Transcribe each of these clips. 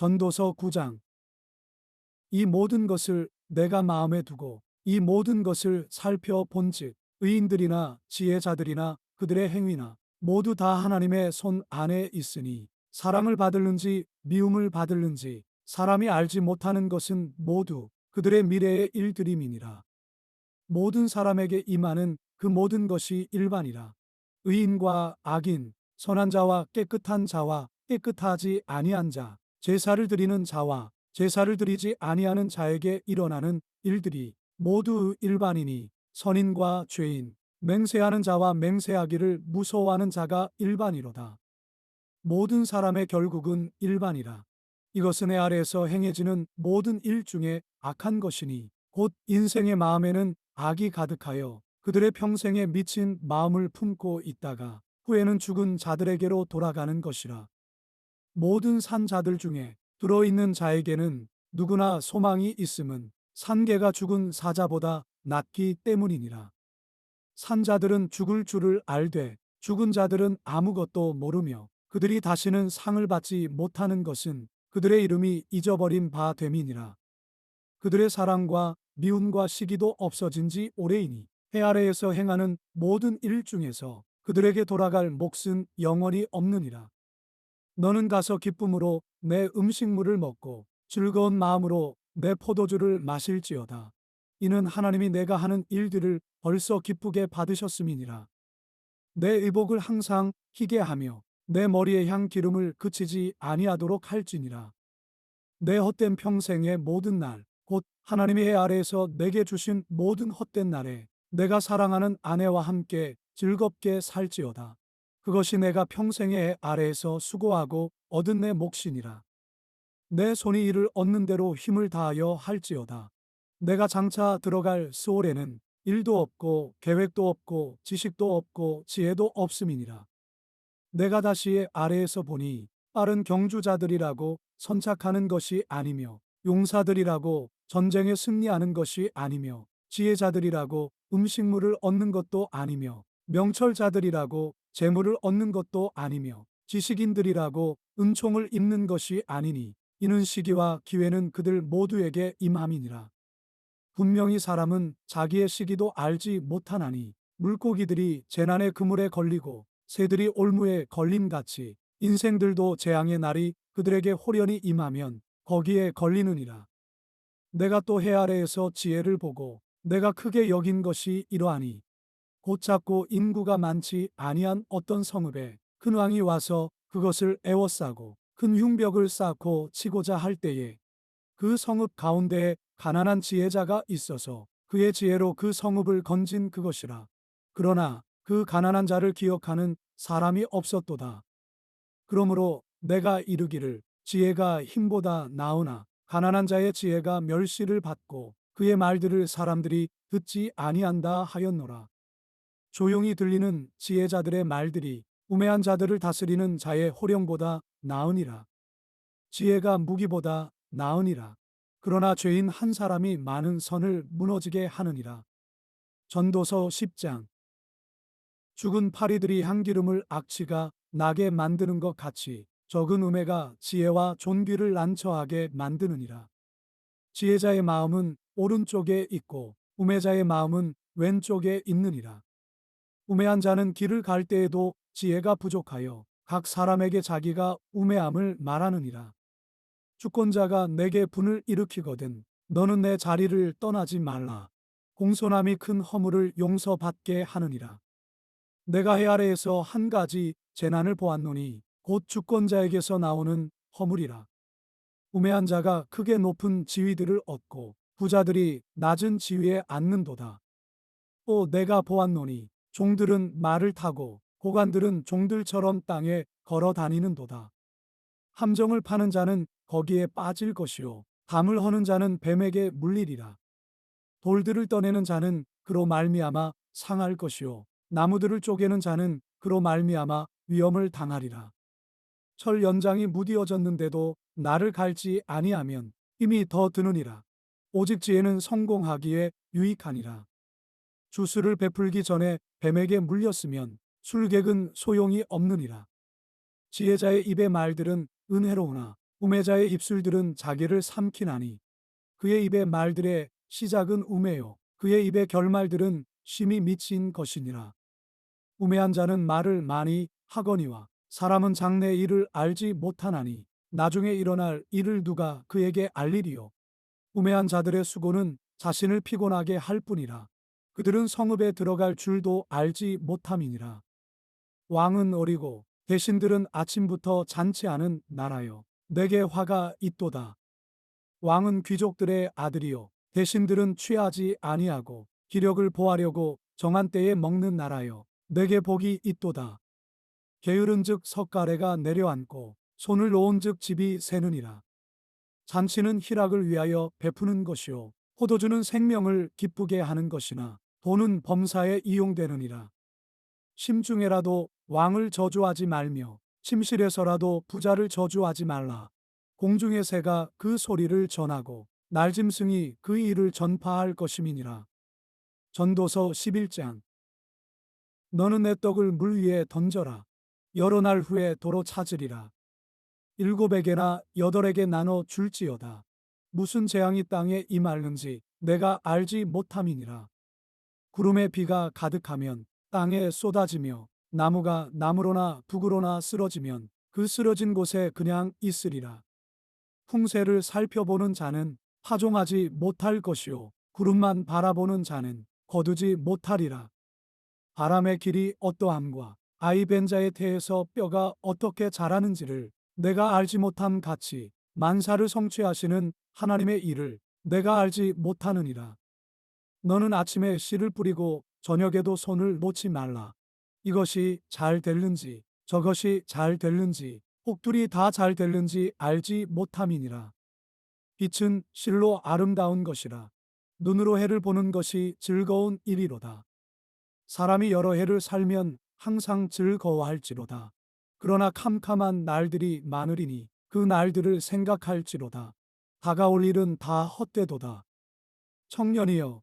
전도서 9장 이 모든 것을 내가 마음에 두고 이 모든 것을 살펴본즉 의인들이나 지혜자들이나 그들의 행위나 모두 다 하나님의 손 안에 있으니 사랑을 받을는지 미움을 받을는지 사람이 알지 못하는 것은 모두 그들의 미래의 일들임이니라. 모든 사람에게 임하는 그 모든 것이 일반이라. 의인과 악인, 선한 자와 깨끗한 자와 깨끗하지 아니한 자, 제사를 드리는 자와 제사를 드리지 아니하는 자에게 일어나는 일들이 모두 일반이니 선인과 죄인, 맹세하는 자와 맹세하기를 무서워하는 자가 일반이로다. 모든 사람의 결국은 일반이라. 이것은 내 아래에서 행해지는 모든 일 중에 악한 것이니 곧 인생의 마음에는 악이 가득하여 그들의 평생에 미친 마음을 품고 있다가 후에는 죽은 자들에게로 돌아가는 것이라. 모든 산자들 중에 들어있는 자에게는 누구나 소망이 있음은 산개가 죽은 사자보다 낫기 때문이니라. 산자들은 죽을 줄을 알되 죽은 자들은 아무것도 모르며 그들이 다시는 상을 받지 못하는 것은 그들의 이름이 잊어버린 바 됨이니라. 그들의 사랑과 미움과 시기도 없어진 지 오래이니 해 아래에서 행하는 모든 일 중에서 그들에게 돌아갈 몫은 영원히 없느니라. 너는 가서 기쁨으로 내 음식물을 먹고 즐거운 마음으로 내 포도주를 마실지어다. 이는 하나님이 내가 하는 일들을 벌써 기쁘게 받으셨음이니라. 내 의복을 항상 희게 하며 내 머리의 향 기름을 그치지 아니하도록 할지니라. 내 헛된 평생의 모든 날, 곧 하나님의 해 아래에서 내게 주신 모든 헛된 날에 내가 사랑하는 아내와 함께 즐겁게 살지어다. 그것이 내가 평생의 해 아래에서 수고하고 얻은 내 몫이니라. 내 손이 이를 얻는 대로 힘을 다하여 할지어다. 내가 장차 들어갈 스올에는 일도 없고 계획도 없고 지식도 없고 지혜도 없음이니라. 내가 다시 아래에서 보니 빠른 경주자들이라고 선착하는 것이 아니며 용사들이라고 전쟁에 승리하는 것이 아니며 지혜자들이라고 음식물을 얻는 것도 아니며 명철자들이라고 재물을 얻는 것도 아니며 지식인들이라고 은총을 입는 것이 아니니 이는 시기와 기회는 그들 모두에게 임함이니라. 분명히 사람은 자기의 시기도 알지 못하나니 물고기들이 재난의 그물에 걸리고 새들이 올무에 걸림같이 인생들도 재앙의 날이 그들에게 홀연히 임하면 거기에 걸리느니라. 내가 또 해 아래에서 지혜를 보고 내가 크게 여긴 것이 이러하니 곧 잡고 인구가 많지 아니한 어떤 성읍에 큰 왕이 와서 그것을 애워싸고 큰 흉벽을 쌓고 치고자 할 때에 그 성읍 가운데에 가난한 지혜자가 있어서 그의 지혜로 그 성읍을 건진 그것이라. 그러나 그 가난한 자를 기억하는 사람이 없었도다. 그러므로 내가 이르기를 지혜가 힘보다 나으나 가난한 자의 지혜가 멸시를 받고 그의 말들을 사람들이 듣지 아니한다 하였노라. 조용히 들리는 지혜자들의 말들이 우매한 자들을 다스리는 자의 호령보다 나으니라. 지혜가 무기보다 나으니라. 그러나 죄인 한 사람이 많은 선을 무너지게 하느니라. 전도서 10장 죽은 파리들이 향기름을 악취가 나게 만드는 것 같이 적은 우매가 지혜와 존귀를 난처하게 만드느니라. 지혜자의 마음은 오른쪽에 있고 우매자의 마음은 왼쪽에 있느니라. 우매한 자는 길을 갈 때에도 지혜가 부족하여 각 사람에게 자기가 우매함을 말하느니라. 주권자가 내게 분을 일으키거든 너는 내 자리를 떠나지 말라. 공손함이 큰 허물을 용서받게 하느니라. 내가 해 아래에서 한 가지 재난을 보았노니 곧 주권자에게서 나오는 허물이라. 우매한 자가 크게 높은 지위들을 얻고 부자들이 낮은 지위에 앉는도다. 또 내가 보았노니 종들은 말을 타고 고관들은 종들처럼 땅에 걸어 다니는도다. 함정을 파는 자는 거기에 빠질 것이요 담을 허는 자는 뱀에게 물리리라. 돌들을 떠내는 자는 그로 말미암아 상할 것이요 나무들을 쪼개는 자는 그로 말미암아 위험을 당하리라. 철 연장이 무디어졌는데도 나를 갈지 아니하면 힘이 더 드느니라. 오직 지혜는 성공하기에 유익하니라. 주술을 베풀기 전에 뱀에게 물렸으면 술객은 소용이 없느니라. 지혜자의 입의 말들은 은혜로우나 우매자의 입술들은 자기를 삼키나니 그의 입의 말들의 시작은 우매요. 그의 입의 결말들은 심히 미친 것이니라. 우매한 자는 말을 많이 하거니와 사람은 장래 일을 알지 못하나니 나중에 일어날 일을 누가 그에게 알리리요. 우매한 자들의 수고는 자신을 피곤하게 할 뿐이라 그들은 성읍에 들어갈 줄도 알지 못함이니라. 왕은 어리고 대신들은 아침부터 잔치하는 나라요 내게 화가 있도다. 왕은 귀족들의 아들이요 대신들은 취하지 아니하고 기력을 보하려고 정한 때에 먹는 나라요 내게 복이 있도다. 게으른 즉 석가래가 내려앉고 손을 놓은 즉 집이 새느니라. 잔치는 희락을 위하여 베푸는 것이요 포도주는 생명을 기쁘게 하는 것이나 돈은 범사에 이용되느니라 심중에라도 왕을 저주하지 말며 침실에서라도 부자를 저주하지 말라 공중의 새가 그 소리를 전하고 날짐승이 그 일을 전파할 것임이니라. 전도서 11장 너는 내 떡을 물 위에 던져라. 여러 날 후에 도로 찾으리라. 일곱에게나 여덟에게 나눠 줄지어다. 무슨 재앙이 땅에 임할는지 내가 알지 못함이니라. 구름에 비가 가득하면 땅에 쏟아지며 나무가 나무로나 북으로나 쓰러지면 그 쓰러진 곳에 그냥 있으리라. 풍세를 살펴보는 자는 파종하지 못할 것이요 구름만 바라보는 자는 거두지 못하리라. 바람의 길이 어떠함과 아이 벤 자의 태에서 뼈가 어떻게 자라는지를 내가 알지 못함 같이 만사를 성취하시는 하나님의 일을 내가 알지 못하느니라. 너는 아침에 씨를 뿌리고 저녁에도 손을 놓지 말라. 이것이 잘 될는지 저것이 잘 될는지 혹둘이 다 잘 될는지 알지 못함이니라. 빛은 실로 아름다운 것이라. 눈으로 해를 보는 것이 즐거운 일이로다. 사람이 여러 해를 살면 항상 즐거워할지로다. 그러나 캄캄한 날들이 많으리니 그 날들을 생각할지로다. 다가올 일은 다 헛되도다. 청년이여,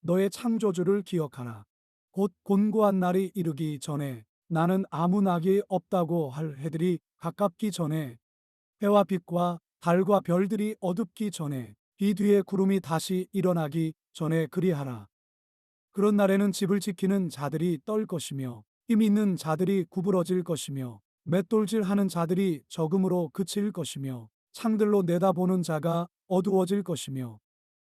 너의 창조주를 기억하라. 곧 곤고한 날이 이르기 전에 나는 아무 낙이 없다고 할 해들이 가깝기 전에 해와 빛과 달과 별들이 어둡기 전에 비 뒤에 구름이 다시 일어나기 전에 그리하라. 그런 날에는 집을 지키는 자들이 떨 것이며 힘 있는 자들이 구부러질 것이며 맷돌질 하는 자들이 적음으로 그칠 것이며 창들로 내다보는 자가 어두워질 것이며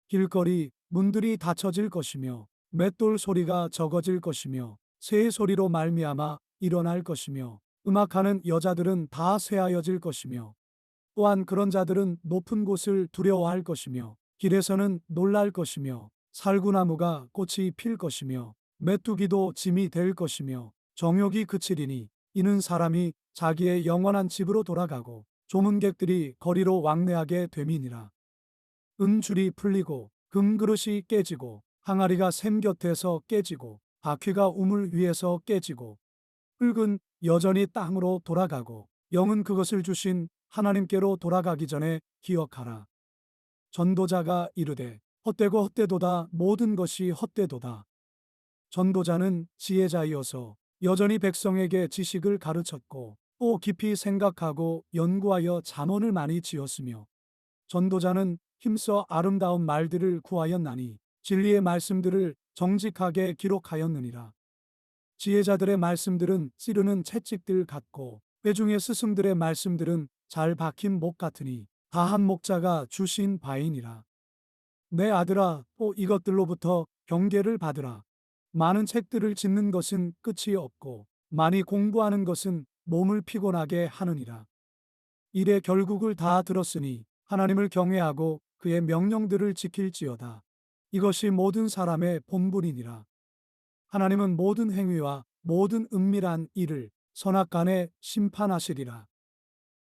길거리 문들이 닫혀질 것이며 맷돌 소리가 적어질 것이며 새 소리로 말미암아 일어날 것이며 음악하는 여자들은 다 쇠하여질 것이며 또한 그런 자들은 높은 곳을 두려워할 것이며 길에서는 놀랄 것이며 살구나무가 꽃이 필 것이며 메뚜기도 짐이 될 것이며 정욕이 그치리니 이는 사람이 자기의 영원한 집으로 돌아가고 조문객들이 거리로 왕래하게 됨이니라. 은줄이 풀리고 금그릇이 깨지고 항아리가 샘 곁에서 깨지고 바퀴가 우물 위에서 깨지고 흙은 여전히 땅으로 돌아가고 영은 그것을 주신 하나님께로 돌아가기 전에 기억하라. 전도자가 이르되 헛되고 헛되도다 모든 것이 헛되도다. 전도자는 지혜자이어서 여전히 백성에게 지식을 가르쳤고 또 깊이 생각하고 연구하여 잠언을 많이 지었으며 전도자는 힘써 아름다운 말들을 구하였나니 진리의 말씀들을 정직하게 기록하였느니라. 지혜자들의 말씀들은 찌르는 채찍들 같고 회중의 스승들의 말씀들은 잘 박힌 목 같으니 다한 목자가 주신 바이니라. 내 아들아 또 이것들로부터 경계를 받으라. 많은 책들을 짓는 것은 끝이 없고 많이 공부하는 것은 몸을 피곤하게 하느니라. 일의 결국을 다 들었으니 하나님을 경외하고 그의 명령들을 지킬지어다. 이것이 모든 사람의 본분이니라. 하나님은 모든 행위와 모든 은밀한 일을 선악간에 심판하시리라.